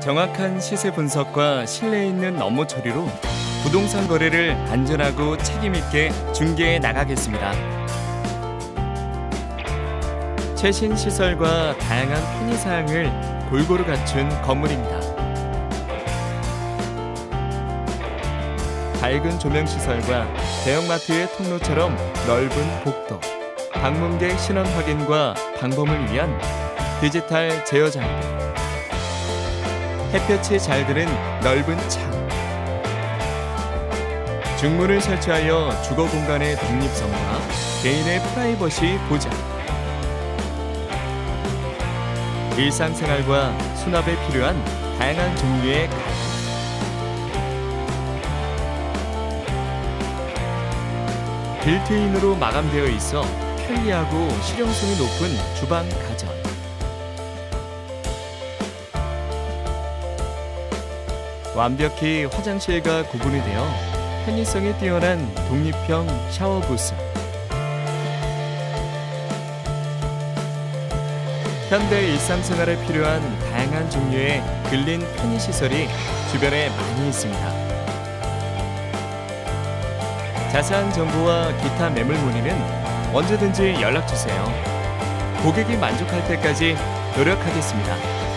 정확한 시세 분석과 신뢰 있는 업무 처리로 부동산 거래를 안전하고 책임 있게 중개해 나가겠습니다. 최신 시설과 다양한 편의 사항을 골고루 갖춘 건물입니다. 밝은 조명 시설과 대형마트의 통로처럼 넓은 복도, 방문객 신원 확인과 방범을 위한 디지털 제어 장비, 햇볕이 잘 드는 넓은 창, 중문을 설치하여 주거 공간의 독립성과 개인의 프라이버시 보장, 일상생활과 수납에 필요한 다양한 종류의 가구, 빌트인으로 마감되어 있어 편리하고 실용성이 높은 주방 가전. 완벽히 화장실과 구분이 되어 편의성이 뛰어난 독립형 샤워 부스. 현대 일상생활에 필요한 다양한 종류의 근린 편의시설이 주변에 많이 있습니다. 자세한 정보와 기타 매물 문의는 언제든지 연락 주세요. 고객이 만족할 때까지 노력하겠습니다.